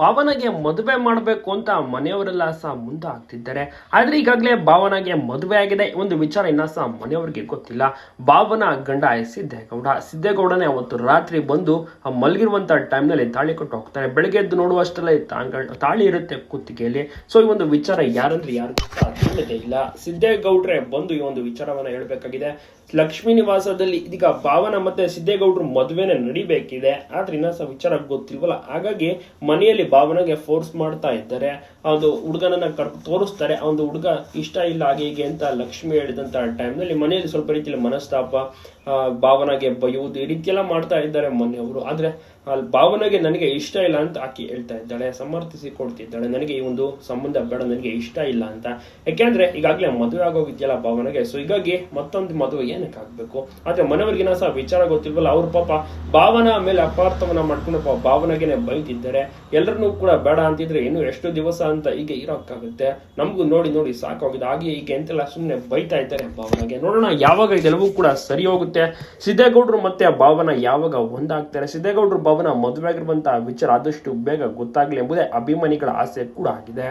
ಭಾವನಾಗೆ ಮದುವೆ ಮಾಡಬೇಕು ಅಂತ ಮನೆಯವರೆಲ್ಲ ಸಹ ಮುಂದೆ ಆಗ್ತಿದ್ದಾರೆ ಆದ್ರೆ ಈಗಾಗಲೇ ಭಾವನಗೆ ಮದುವೆ ಆಗಿದೆ ಒಂದು ವಿಚಾರ ಇನ್ನ ಸಹ ಮನೆಯವರಿಗೆ ಗೊತ್ತಿಲ್ಲ. ಭಾವನ ಗಂಡ ಸಿದ್ದೇಗೌಡ. ಸಿದ್ದೇಗೌಡನೇ ಅವತ್ತು ರಾತ್ರಿ ಬಂದು ಆ ಮಲಗಿರುವಂತ ಟೈಮ್ನಲ್ಲಿ ತಾಳಿ ಕೊಟ್ಟು ಹೋಗ್ತಾರೆ. ಬೆಳಗ್ಗೆ ಎದ್ದು ನೋಡುವಷ್ಟರಲ್ಲಿ ತಾಳಿ ಇರುತ್ತೆ ಕುತ್ತಿಗೆಯಲ್ಲಿ. ಸೊ ಈ ಒಂದು ವಿಚಾರ ಯಾರಂದ್ರೆ ಸಹ ತಿಳಿದೇ ಇಲ್ಲ. ಸಿದ್ದೇಗೌಡ್ರೆ ಬಂದು ಈ ಒಂದು ವಿಚಾರವನ್ನ ಹೇಳಬೇಕಾಗಿದೆ. ಲಕ್ಷ್ಮೀ ನಿವಾಸದಲ್ಲಿ ಇದೀಗ ಭಾವನ ಮತ್ತೆ ಸಿದ್ದೇಗೌಡ್ರು ಮದುವೆನೇ ನಡಿಬೇಕಿದೆ. ಆದ್ರೆ ಇನ್ನ ಸಹ ವಿಚಾರ ಗೊತ್ತಿಲ್ವಲ್ಲ. ಹಾಗಾಗಿ ಮನೆಯಲ್ಲಿ ಭಾವನೆಗೆ ಫೋರ್ಸ್ ಮಾಡ್ತಾ ಇದ್ದಾರೆ. ಒಂದು ಹುಡುಗನನ್ನ ಕರ್, ತೋರಿಸ್ತಾರೆ. ಒಂದು ಹುಡುಗ ಇಷ್ಟ ಇಲ್ಲ ಹಾಗೆ ಹೀಗೆ ಅಂತ ಲಕ್ಷ್ಮಿ ಹೇಳಿದಂತ ಟೈಮ್ನಲ್ಲಿ ಮನೆಯಲ್ಲಿ ಸ್ವಲ್ಪ ರೀತಿಯಲ್ಲಿ ಮನಸ್ತಾಪ ಭಾವನೆಗೆ ಬೈಯುವುದು ಈ ರೀತಿ ಎಲ್ಲ ಮಾಡ್ತಾ ಇದ್ದಾರೆ ಮನೆಯವರು ಆದ್ರೆ ಅಲ್ಲಿ ಭಾವನೆಗೆ ನನಗೆ ಇಷ್ಟ ಇಲ್ಲ ಅಂತ ಆಕೆ ಹೇಳ್ತಾ ಇದ್ದಾಳೆ, ಸಮರ್ಥಿಸಿ ಕೊಡ್ತಿದ್ದಾಳೆ. ನನಗೆ ಈ ಒಂದು ಸಂಬಂಧ ಬೇಡ, ನನಗೆ ಇಷ್ಟ ಇಲ್ಲ ಅಂತ. ಯಾಕೆಂದ್ರೆ ಈಗಾಗಲೇ ಮದುವೆ ಆಗೋಗಿದೆಯಲ್ಲ ಭಾವನೆಗೆ ಸೊ ಹೀಗಾಗಿ ಮತ್ತೊಂದು ಮದುವೆ ಏನಕ್ಕೆ ಆಗ್ಬೇಕು? ಆದ್ರೆ ಮನೆಯವ್ರಿಗಿನ ಸಹ ವಿಚಾರ ಗೊತ್ತಿಲ್ವಲ್ಲ, ಅವ್ರ ಪಾಪ ಭಾವನ ಮೇಲೆ ಅಪಾರ್ಥವನ್ನ ಮಾಡ್ಕೊಂಡು ಪಾಪ ಭಾವನೆಗೆನೆ ಬೈದಿದ್ದಾರೆ. ಎಲ್ಲರನ್ನೂ ಕೂಡ ಬೇಡ ಅಂತಿದ್ರೆ ಇನ್ನು ಎಷ್ಟು ದಿವಸ ಅಂತ ಹೀಗೆ ಇರೋಕ್ಕಾಗುತ್ತೆ? ನಮಗೂ ನೋಡಿ ನೋಡಿ ಸಾಕಾಗಿದೆ. ಹಾಗೆ ಹೀಗೆ ಅಂತೆಲ್ಲ ಸುಮ್ಮನೆ ಬೈತಾ ಇದ್ದಾರೆ ಭಾವನಾಗೆ. ನೋಡೋಣ, ಯಾವಾಗ ಇದೆಲ್ಲವೂ ಕೂಡ ಸರಿ ಹೋಗುತ್ತೆ. ಸಿದ್ದೇಗೌಡರು ಮತ್ತೆ ಭಾವನ ಯಾವಾಗ ಒಂದಾಗ್ತಾರೆ? ಸಿದ್ದೇಗೌಡರು ಭಾವನ ಮದುವೆ ಆಗಿರುವಂತಹ ವಿಚಾರ ಆದಷ್ಟು ಬೇಗ ಗೊತ್ತಾಗ್ಲಿ ಎಂಬುದೇ ಅಭಿಮಾನಿಗಳ ಆಸೆ ಕೂಡ ಆಗಿದೆ.